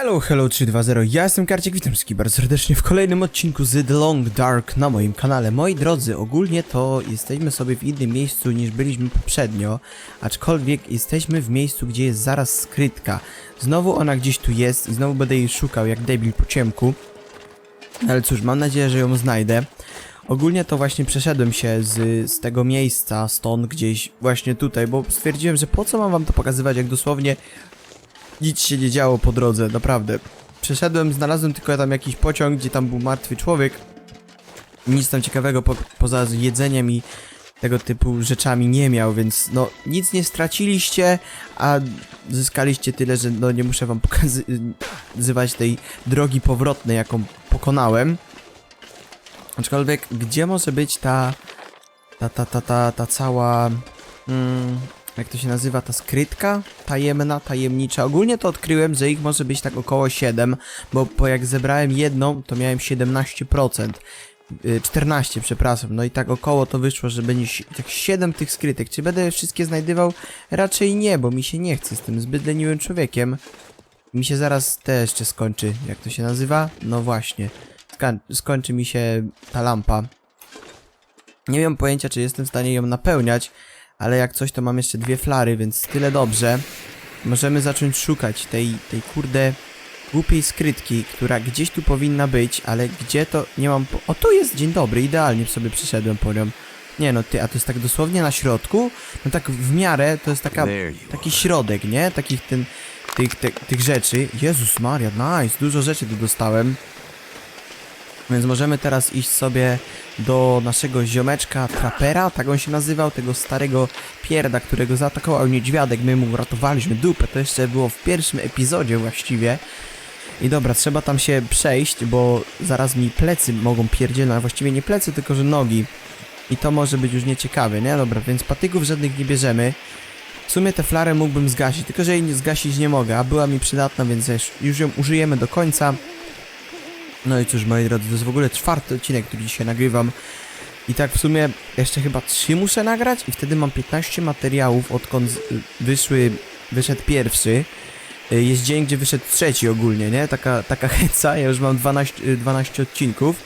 Hello, hello 320, ja jestem Karciek, witam wszystkich bardzo serdecznie w kolejnym odcinku z The Long Dark na moim kanale. Moi drodzy, ogólnie to jesteśmy sobie w innym miejscu niż byliśmy poprzednio, aczkolwiek jesteśmy w miejscu, gdzie jest zaraz skrytka. Znowu ona gdzieś tu jest i znowu będę jej szukał jak debil po ciemku. Ale cóż, mam nadzieję, że ją znajdę. Ogólnie to właśnie przeszedłem się z, z tego miejsca, stąd gdzieś właśnie tutaj, bo stwierdziłem, że po co mam wam to pokazywać, jak dosłownie nic się nie działo po drodze, naprawdę. Przeszedłem, znalazłem tylko tam jakiś pociąg, gdzie tam był martwy człowiek. Nic tam ciekawego po, poza jedzeniem i tego typu rzeczami nie miał, więc no nic nie straciliście, a zyskaliście tyle, że no nie muszę wam pokazywać tej drogi powrotnej, jaką pokonałem. Aczkolwiek, gdzie może być ta ta, ta, ta, ta, ta cała mm, jak to się nazywa, ta skrytka tajemna, tajemnicza. Ogólnie to odkryłem, że ich może być tak około 7, bo po jak zebrałem jedną, to miałem 17%. y, 14, przepraszam, no i tak około to wyszło, że będzie tak 7 tych skrytek. Czy będę wszystkie znajdywał? Raczej nie, bo mi się nie chce z tym zbyt leniwym człowiekiem. Mi się zaraz te jeszcze skończy, jak to się nazywa? No właśnie, skończy mi się ta lampa. Nie mam pojęcia, czy jestem w stanie ją napełniać, ale jak coś, to mam jeszcze dwie flary, więc tyle dobrze. Możemy zacząć szukać tej, tej kurde głupiej skrytki, która gdzieś tu powinna być, ale gdzie to nie mam... Po... O, tu jest, dzień dobry, idealnie sobie przyszedłem po nią. Nie no, ty, a to jest tak dosłownie na środku? No tak w miarę, to jest taka, taki środek, nie? Takich ten, tych, tych, tych rzeczy. Jezus Maria, nice, dużo rzeczy tu dostałem. Więc możemy teraz iść sobie do naszego ziomeczka trapera, tak on się nazywał, tego starego pierda, którego zaatakował niedźwiadek, my mu uratowaliśmy dupę, to jeszcze było w pierwszym epizodzie właściwie. I dobra, trzeba tam się przejść, bo zaraz mi plecy mogą pierdzielnąć, a właściwie nie plecy, tylko że nogi. I to może być już nieciekawe, nie? Dobra, więc patyków żadnych nie bierzemy. W sumie tę flarę mógłbym zgasić, tylko że jej zgasić nie mogę, a była mi przydatna, więc już ją użyjemy do końca. No i cóż, moi drodzy, to jest w ogóle czwarty odcinek, który dzisiaj nagrywam. I tak w sumie jeszcze chyba trzy muszę nagrać i wtedy mam 15 materiałów, odkąd y, wyszły, wyszedł pierwszy. Y, Jest dzień, gdzie wyszedł trzeci ogólnie, nie? Taka, taka heca, ja już mam 12, y, 12 odcinków.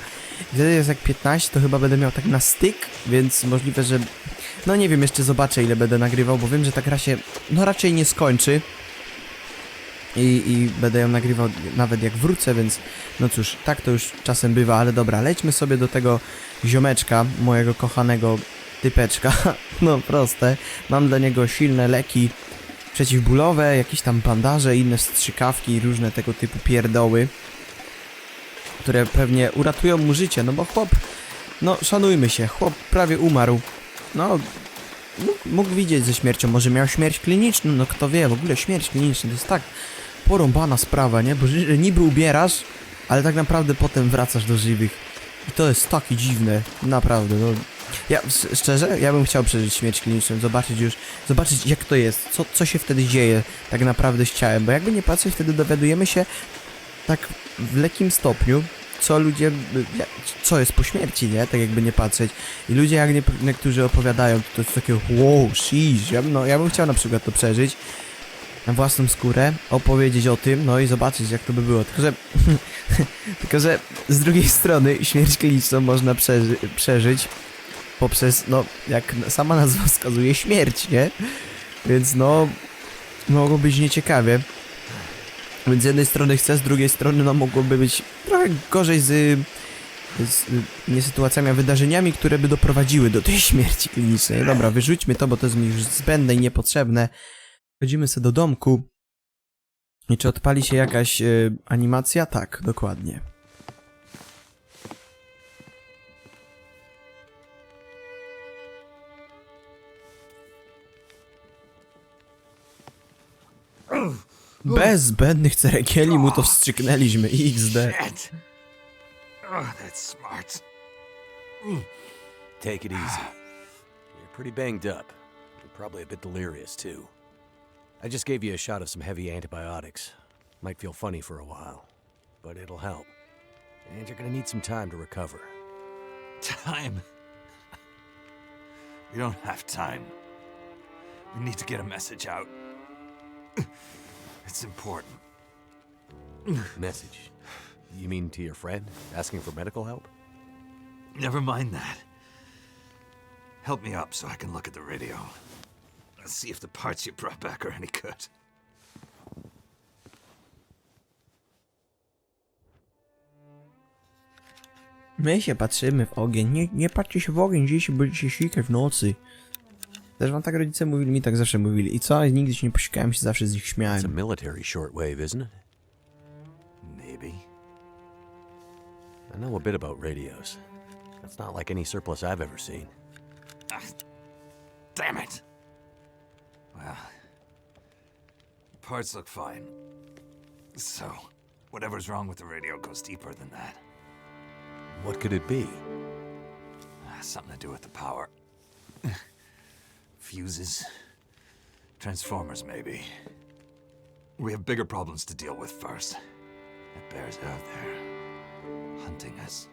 I wtedy jest jak 15, to chyba będę miał tak na styk, więc możliwe, że... No nie wiem, jeszcze zobaczę ile będę nagrywał, bo wiem, że ta gra się no raczej nie skończy. I, I będę ją nagrywał nawet jak wrócę, więc no cóż, tak to już czasem bywa, ale dobra, lećmy sobie do tego ziomeczka, mojego kochanego typeczka. No proste. Mam dla niego silne leki przeciwbólowe, jakieś tam bandaże, inne strzykawki różne tego typu pierdoły, które pewnie uratują mu życie, no bo chłop, no szanujmy się, chłop prawie umarł. No, mógł widzieć ze śmiercią, może miał śmierć kliniczną, no kto wie, w ogóle śmierć kliniczna to jest tak porąbana sprawa, nie? Bo niby ubierasz, ale tak naprawdę potem wracasz do żywych. I to jest takie dziwne, naprawdę, no. Ja, szczerze, ja bym chciał przeżyć śmierć kliniczną, zobaczyć już, zobaczyć jak to jest, co, co się wtedy dzieje tak naprawdę z ciałem, bo jakby nie patrzeć, wtedy dowiadujemy się tak w lekkim stopniu, co ludzie, co jest po śmierci, nie? Tak jakby nie patrzeć. I ludzie jak nie, niektórzy opowiadają, to jest takie wow, sheesh, ja, no, ja bym chciał na przykład to przeżyć na własną skórę, opowiedzieć o tym, no i zobaczyć jak to by było. Tylko, że, tylko, że z drugiej strony śmierć kliniczną można przeży przeżyć poprzez, no, jak sama nazwa wskazuje, śmierć, nie? Więc no, mogło być nieciekawie. Więc z jednej strony chcę, z drugiej strony no mogłoby być trochę gorzej z, z nie sytuacjami, a wydarzeniami, które by doprowadziły do tej śmierci klinicznej. Dobra, wyrzućmy to, bo to jest mi już zbędne i niepotrzebne. Wchodzimy sobie do domku. I czy odpali się jakaś e, animacja? Tak, dokładnie. Bez zbędnych ceregieli mu to wstrzyknęliśmy. XD. Shit. Oh, smart. Take it easy. You're pretty banged up. You're probably a bit delirious, too. I just gave you a shot of some heavy antibiotics. Might feel funny for a while, but it'll help. And you're gonna need some time to recover. Time? we don't have time. We need to get a message out. It's important. Message. You mean to your friend? Asking for medical help? Never mind that. Help me up so I can look at the radio. Let's see if the parts you brought back are any good. My się patrzymy w ogień. Nie, nie patrzcie się w ogień, dziś będziecie sikać w nocy. Też wam tak rodzice mówili, mi tak zawsze mówili. I co? Nigdy się nie posikałem, się zawsze z nich It's a śmiałem. military shortwave, isn't it? Maybe. I know a bit about radios. That's not like any surplus I've ever seen. Ah, damn it! Well, parts look fine. So, whatever's wrong with the radio goes deeper than that. What could it be? Ah, Something to do with the power. Fuses. Transformers, maybe. We have bigger problems to deal with first. That bear's out there, hunting us.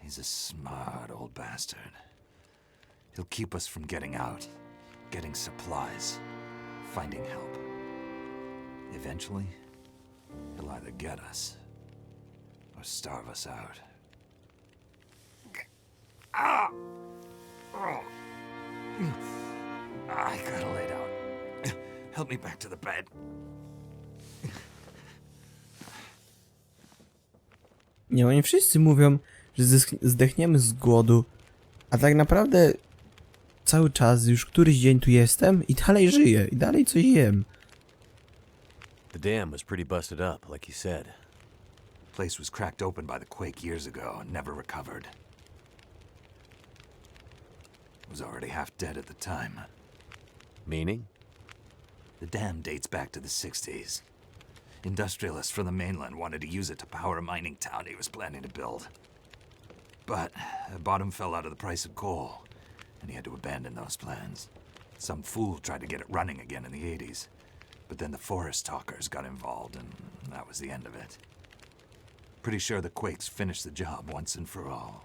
He's a smart old bastard. He'll keep us from getting out, getting supplies, finding help. Eventually, he'll either get us or starve us out. I gotta lay down. Help me back to the bed. Nie, oni wszyscy mówią, że zdechniemy z głodu. A tak naprawdę cały czas, już któryś dzień tu jestem i dalej żyję. I dalej coś jem. The dam was pretty busted up, like you said. Place was cracked open by the quake years ago and never recovered. Was already half dead at the time. Meaning? The dam dates back to the 60s. Industrialists from the mainland wanted to use it to power a mining town he was planning to build. But the bottom fell out of the price of coal, and he had to abandon those plans. Some fool tried to get it running again in the 80s, but then the forest talkers got involved, and that was the end of it. Pretty sure the Quakes finished the job once and for all.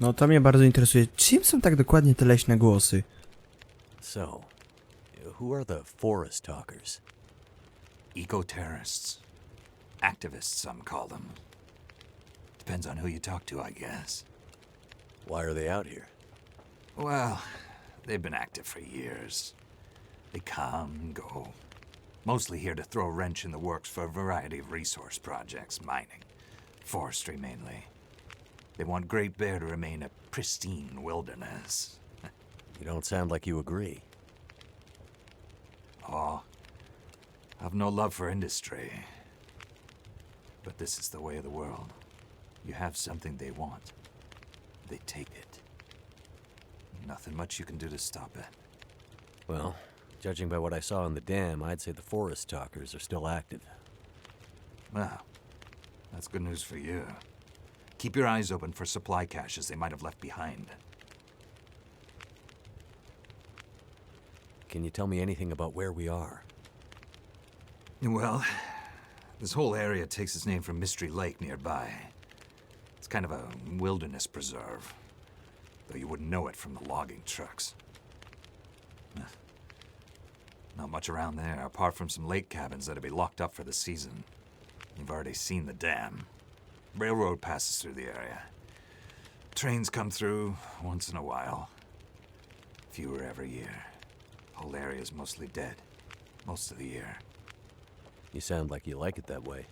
No to mnie bardzo interesuje. Czym są tak dokładnie te leśne głosy? So, who are the forest talkers? Eco terrorists. Activists, some call them. Depends on who you talk to, I guess. Why are they out here? Well, they've been active for years. They come and go. Mostly here to throw a wrench in the works for a variety of resource projects, mining, forestry mainly. They want Great Bear to remain a pristine wilderness. You don't sound like you agree. Oh, I've no love for industry. But this is the way of the world. You have something they want, they take it. Nothing much you can do to stop it. Well, judging by what I saw in the dam, I'd say the forest talkers are still active. Well, that's good news for you. Keep your eyes open for supply caches they might have left behind. Can you tell me anything about where we are? Well, this whole area takes its name from Mystery Lake nearby. Kind of a wilderness preserve, though you wouldn't know it from the logging trucks. Not much around there, apart from some lake cabins that'll be locked up for the season. You've already seen the dam. Railroad passes through the area. Trains come through once in a while. Fewer every year. Whole area's mostly dead. Most of the year. You sound like you like it that way.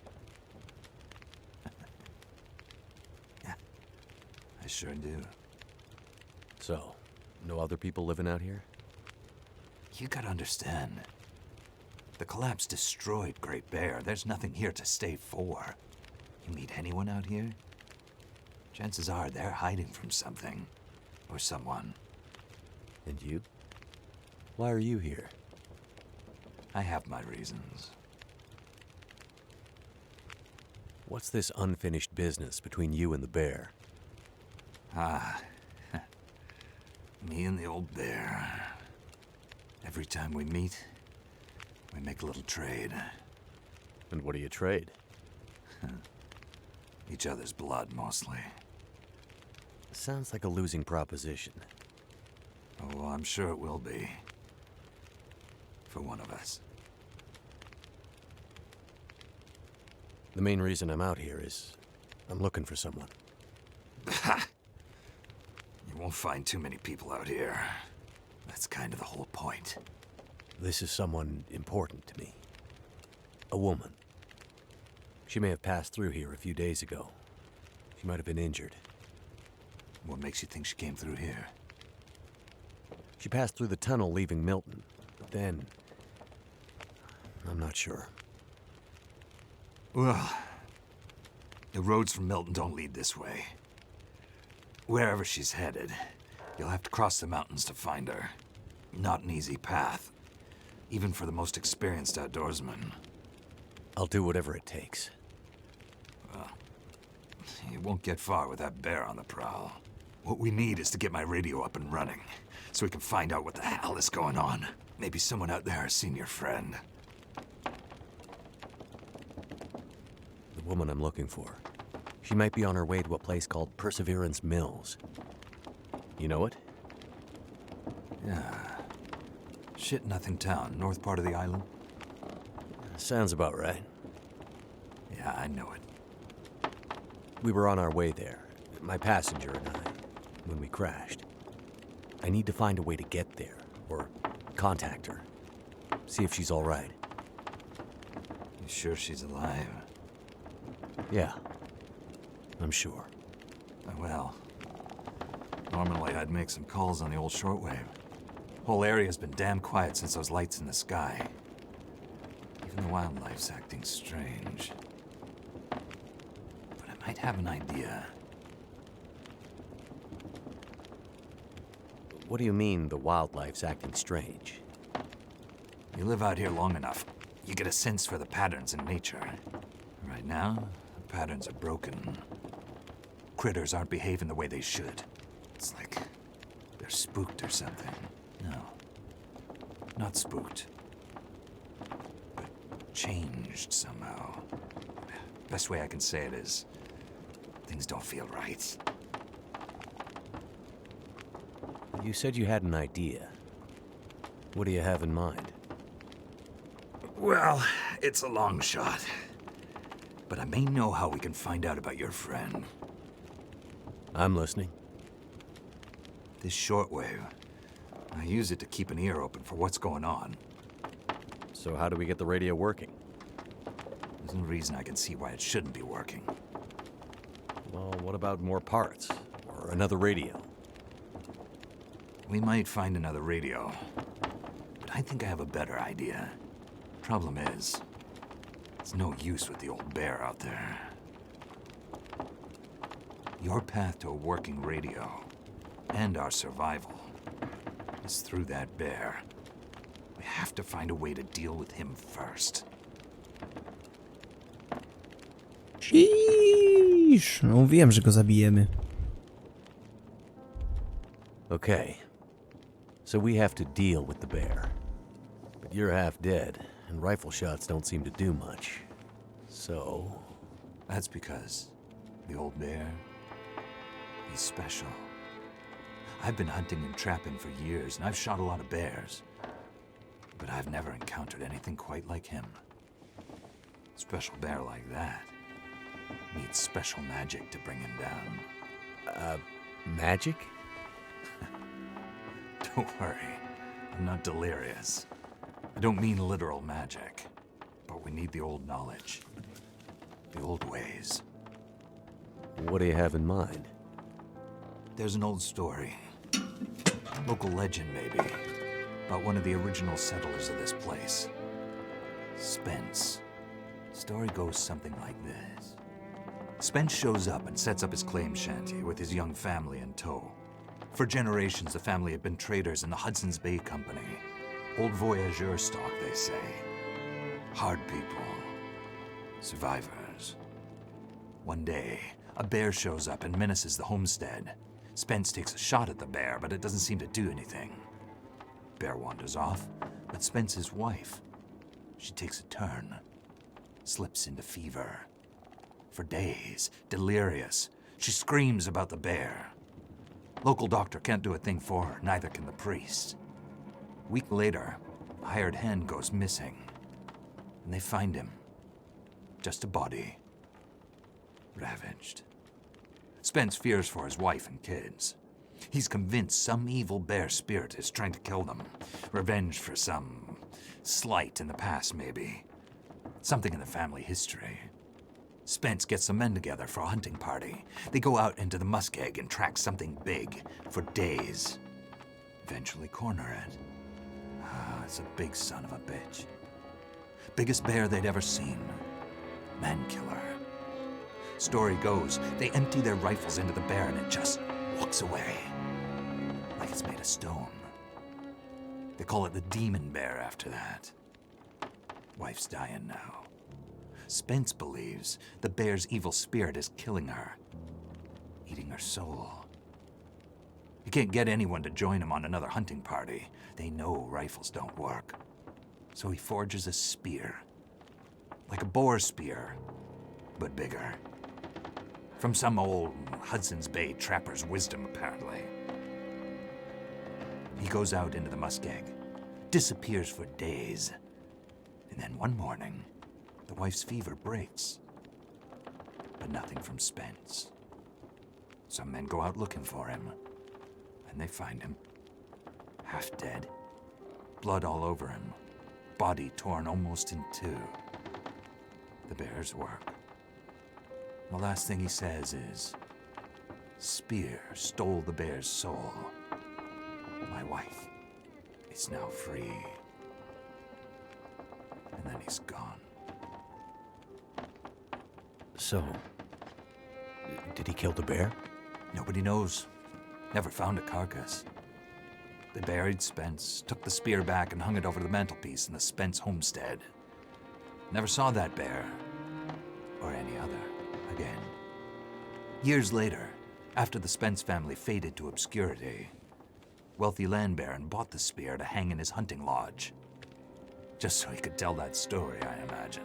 Sure do. So, no other people living out here? You gotta understand. The collapse destroyed Great Bear. There's nothing here to stay for. You meet anyone out here? Chances are they're hiding from something. Or someone. And you? Why are you here? I have my reasons. What's this unfinished business between you and the bear? Ah, me and the old bear. Every time we meet, we make a little trade. And what do you trade? Each other's blood, mostly. Sounds like a losing proposition. Oh, I'm sure it will be. For one of us. The main reason I'm out here is I'm looking for someone. Won't find too many people out here. That's kind of the whole point. This is someone important to me. A woman. She may have passed through here a few days ago. She might have been injured. What makes you think she came through here? She passed through the tunnel leaving Milton. But then. I'm not sure. Well, the roads from Milton don't lead this way. Wherever she's headed, you'll have to cross the mountains to find her. Not an easy path, even for the most experienced outdoorsman. I'll do whatever it takes. Well, you won't get far with that bear on the prowl. What we need is to get my radio up and running, so we can find out what the hell is going on. Maybe someone out there has seen your friend. The woman I'm looking for. She might be on her way to a place called Perseverance Mills. You know it? Yeah. Shit Nothing Town, north part of the island? Sounds about right. Yeah, I know it. We were on our way there, my passenger and I, when we crashed. I need to find a way to get there, or contact her. See if she's all right. You sure she's alive? Yeah, I'm sure. Uh, Well, normally I'd make some calls on the old shortwave. Whole area's been damn quiet since those lights in the sky. Even the wildlife's acting strange. But I might have an idea. What do you mean the wildlife's acting strange? You live out here long enough, you get a sense for the patterns in nature. Right now, the patterns are broken. Critters aren't behaving the way they should. It's like they're spooked or something. No. Not spooked. But changed somehow. Best way I can say it is things don't feel right. You said you had an idea. What do you have in mind? Well, it's a long shot. But I may know how we can find out about your friend. I'm listening. This shortwave. I use it to keep an ear open for what's going on. So, how do we get the radio working? There's no reason I can see why it shouldn't be working. Well, what about more parts? Or another radio? We might find another radio. But I think I have a better idea. Problem is, it's no use with the old bear out there. Your path to a working radio and our survival is through that bear. We have to find a way to deal with him first. Ciii. No wiem, że go zabijemy. Okay. So we have to deal with the bear. But you're half dead, and rifle shots don't seem to do much. So. That's because the old bear, he's special. I've been hunting and trapping for years, and I've shot a lot of bears. But I've never encountered anything quite like him. Special bear like that needs special magic to bring him down. Uh, magic? Don't worry, I'm not delirious. I don't mean literal magic, but we need the old knowledge, the old ways. What do you have in mind? There's an old story. Local legend, maybe. About one of the original settlers of this place. Spence. Story goes something like this Spence shows up and sets up his claim shanty with his young family in tow. For generations, the family had been traders in the Hudson's Bay Company. Old voyageur stock, they say. Hard people. Survivors. One day, a bear shows up and menaces the homestead. Spence takes a shot at the bear, but it doesn't seem to do anything. Bear wanders off, but Spence's wife, she takes a turn, slips into fever. For days, delirious, she screams about the bear. Local doctor can't do a thing for her, neither can the priest. Week later, hired hand goes missing, and they find him. Just a body ravaged. Spence fears for his wife and kids. He's convinced some evil bear spirit is trying to kill them. Revenge for some slight in the past, maybe. Something in the family history. Spence gets some men together for a hunting party. They go out into the muskeg and track something big for days. Eventually corner it. Ah, it's a big son of a bitch. Biggest bear they'd ever seen. Man killer. Story goes, they empty their rifles into the bear and it just walks away. Like it's made of stone. They call it the demon bear after that. Wife's dying now. Spence believes the bear's evil spirit is killing her, eating her soul. He can't get anyone to join him on another hunting party. They know rifles don't work. So he forges a spear. Like a boar spear, but bigger. From some old Hudson's Bay trapper's wisdom, apparently. He goes out into the muskeg, disappears for days, and then one morning, the wife's fever breaks. But nothing from Spence. Some men go out looking for him, and they find him. Half dead, blood all over him, body torn almost in two. The bear's work. The last thing he says is Spear stole the bear's soul. My wife is now free. And then he's gone. So, did he kill the bear? Nobody knows. Never found a carcass. They buried Spence, took the spear back, and hung it over the mantelpiece in the Spence homestead. Never saw that bear, or any other, again. Years later, after the Spence family faded to obscurity, wealthy land baron bought the spear to hang in his hunting lodge. Just so he could tell that story, I imagine.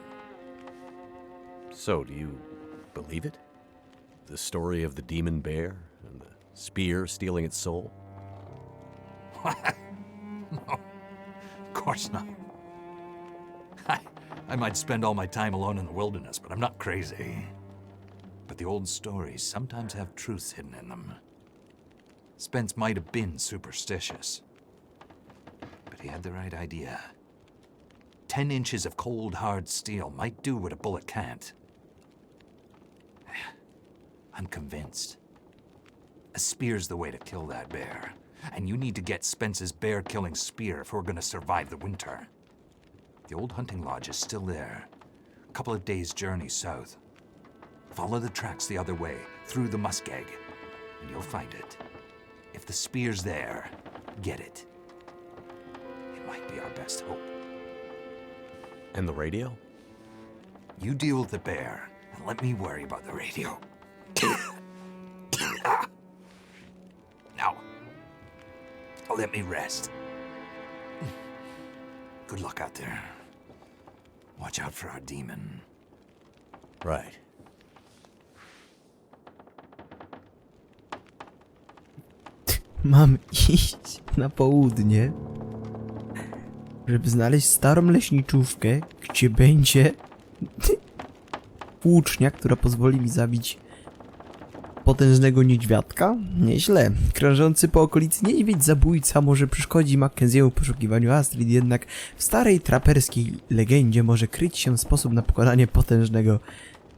So, do you believe it? The story of the demon bear and the spear stealing its soul? no, of course not. I, I might spend all my time alone in the wilderness, but I'm not crazy. But the old stories sometimes have truths hidden in them. Spence might have been superstitious, but he had the right idea. Ten inches of cold, hard steel might do what a bullet can't. I'm convinced. A spear's the way to kill that bear. And you need to get Spence's bear killing spear if we're gonna survive the winter. The old hunting lodge is still there. A couple of days' journey south. Follow the tracks the other way, through the muskeg, and you'll find it. If the spear's there, get it. It might be our best hope. And the radio? You deal with the bear, and let me worry about the radio. now, let me rest. Good luck out there. Watch out for our demon. Right. Mam iść na południe, żeby znaleźć starą leśniczówkę, gdzie będzie włócznia, która pozwoli mi zabić potężnego niedźwiadka? Nieźle. Krążący po okolicy niedźwiedź zabójca może przeszkodzi Mackenziemu w poszukiwaniu Astrid, jednak w starej traperskiej legendzie może kryć się sposób na pokonanie potężnego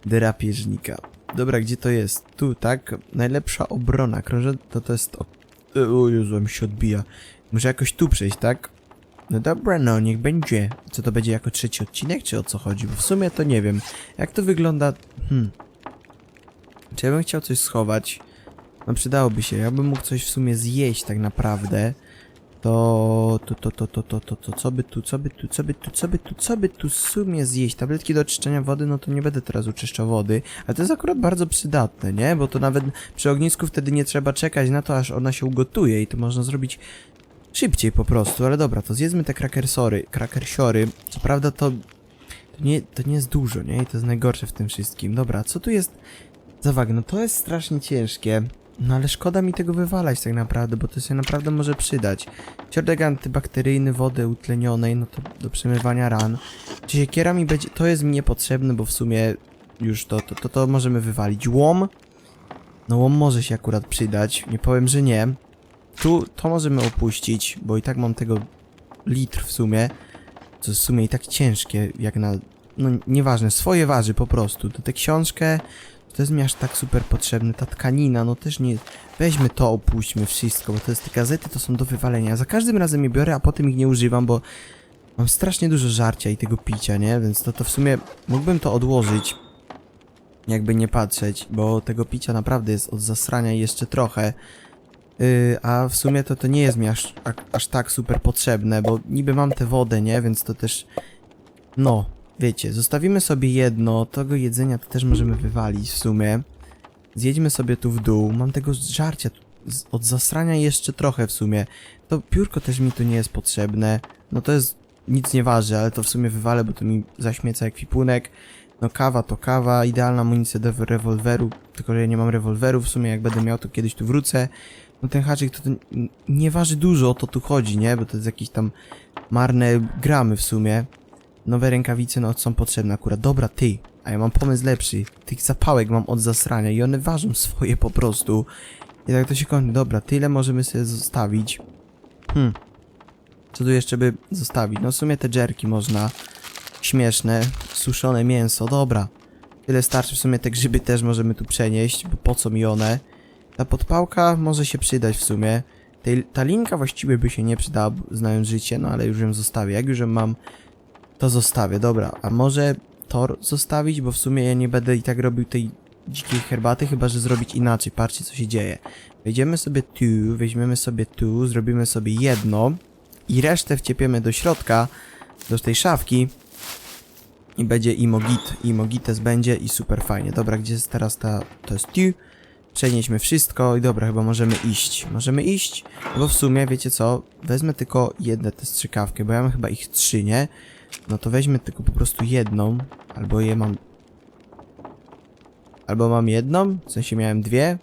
drapieżnika. Dobra, gdzie to jest? Tu, tak? Najlepsza obrona. Krążę... To to jest... O, o Jezu, mi się odbija. Muszę jakoś tu przejść, tak? No dobra, no, niech będzie. Co to będzie jako trzeci odcinek, czy o co chodzi? Bo w sumie to nie wiem. Jak to wygląda... Hmm. Czy ja bym chciał coś schować? No przydałoby się. Ja bym mógł coś w sumie zjeść tak naprawdę. To, to, to, to, to, to, to, to, co by tu, co by tu, co by tu, co by tu, co by tu w sumie zjeść? Tabletki do oczyszczenia wody, no to nie będę teraz uczyszczał wody, ale to jest akurat bardzo przydatne, nie? Bo to nawet przy ognisku wtedy nie trzeba czekać na to, aż ona się ugotuje i to można zrobić szybciej po prostu, ale dobra, to zjedzmy te krakersory, krakersiory. Co prawda to, to, nie, to nie jest dużo, nie? I to jest najgorsze w tym wszystkim. Dobra, co tu jest za wagę? No to jest strasznie ciężkie. No ale szkoda mi tego wywalać tak naprawdę, bo to się naprawdę może przydać. Środek antybakteryjny wody utlenionej, no to do przemywania ran. Czy siekiera mi będzie... To jest mi niepotrzebne, bo w sumie już to, to, to, to możemy wywalić. Łom. No łom może się akurat przydać, nie powiem, że nie. Tu to możemy opuścić, bo i tak mam tego litr w sumie. Co w sumie i tak ciężkie, jak na... No nieważne, swoje waży po prostu. To tę książkę to jest mi aż tak super potrzebne. Ta tkanina, no też nie... Weźmy to, opuśćmy wszystko, bo to jest te gazety, to są do wywalenia. Za każdym razem je biorę, a potem ich nie używam, bo mam strasznie dużo żarcia i tego picia, nie? Więc to, to w sumie mógłbym to odłożyć, jakby nie patrzeć, bo tego picia naprawdę jest od zasrania jeszcze trochę. Yy, a w sumie to, to nie jest mi aż, a, aż tak super potrzebne, bo niby mam tę wodę, nie? Więc to też... No, wiecie, zostawimy sobie jedno, tego jedzenia to też możemy wywalić w sumie. Zjedźmy sobie tu w dół, mam tego żarcia od zasrania jeszcze trochę w sumie. To piórko też mi tu nie jest potrzebne, no to jest... nic nie waży, ale to w sumie wywalę, bo to mi zaśmieca ekwipunek. No kawa to kawa, idealna amunicja do rewolweru, tylko że ja nie mam rewolweru, w sumie jak będę miał to kiedyś tu wrócę. No ten haczyk to, to nie waży dużo, o to tu chodzi, nie? Bo to jest jakieś tam marne gramy w sumie. Nowe rękawice no są potrzebne akurat. Dobra, ty, a ja mam pomysł lepszy. Tych zapałek mam od zasrania i one ważą swoje po prostu. I tak to się kończy. Dobra, tyle możemy sobie zostawić. Hmm. Co tu jeszcze by zostawić? No w sumie te dżerki można. Śmieszne. Suszone mięso, dobra. Tyle starczy, w sumie te grzyby też możemy tu przenieść, bo po co mi one? Ta podpałka może się przydać w sumie. Ta linka właściwie by się nie przydała, znając życie, no ale już ją zostawię. Jak już ją mam, to zostawię, dobra. A może tor zostawić, bo w sumie ja nie będę i tak robił tej dzikiej herbaty, chyba że zrobić inaczej. Patrzcie, co się dzieje. Wejdziemy sobie tu, weźmiemy sobie tu, zrobimy sobie jedno i resztę wciepiemy do środka, do tej szafki i będzie imogit, imogites będzie i super fajnie. Dobra, gdzie jest teraz ta, to jest tu. Przenieśmy wszystko i dobra, chyba możemy iść. Możemy iść, bo w sumie, wiecie co, wezmę tylko jedne te strzykawki, bo ja mam chyba ich trzy, nie? No to weźmy tylko po prostu jedną, albo je mam... Albo mam jedną, w sensie miałem dwie.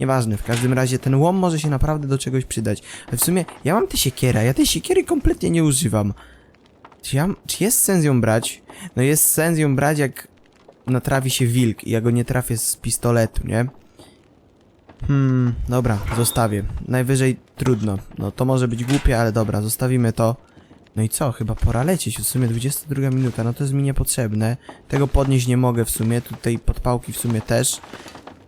Nieważne, w każdym razie ten łom może się naprawdę do czegoś przydać. Ale w sumie, ja mam tę siekierę, ja tej siekiery kompletnie nie używam. Czy, ja, czy jest sens ją brać? No jest sens ją brać, jak natrafi się wilk i ja go nie trafię z pistoletu, nie? Hmm, dobra, zostawię. Najwyżej trudno. No to może być głupie, ale dobra, zostawimy to. No i co? Chyba pora lecieć. W sumie 22 minuta, no to jest mi niepotrzebne. Tego podnieść nie mogę w sumie, tutaj podpałki w sumie też.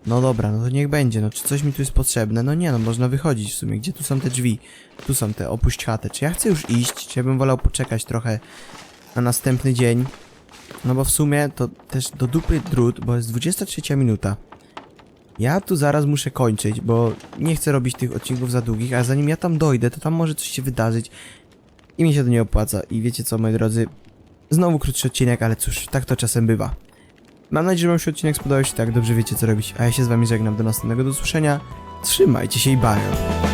No dobra, no to niech będzie. No czy coś mi tu jest potrzebne? No nie, no można wychodzić w sumie. Gdzie tu są te drzwi? Tu są te, opuść chatę. Czy ja chcę już iść? Czy ja bym wolał poczekać trochę na następny dzień? No bo w sumie to też do dupy drut, bo jest 23 minuta. Ja tu zaraz muszę kończyć, bo nie chcę robić tych odcinków za długich, a zanim ja tam dojdę, to tam może coś się wydarzyć i mi się to nie opłaca. I wiecie co, moi drodzy, znowu krótszy odcinek, ale cóż, tak to czasem bywa. Mam nadzieję, że wam się odcinek spodobał, jeśli tak, dobrze wiecie co robić, a ja się z wami żegnam do następnego do usłyszenia. Trzymajcie się i bajo.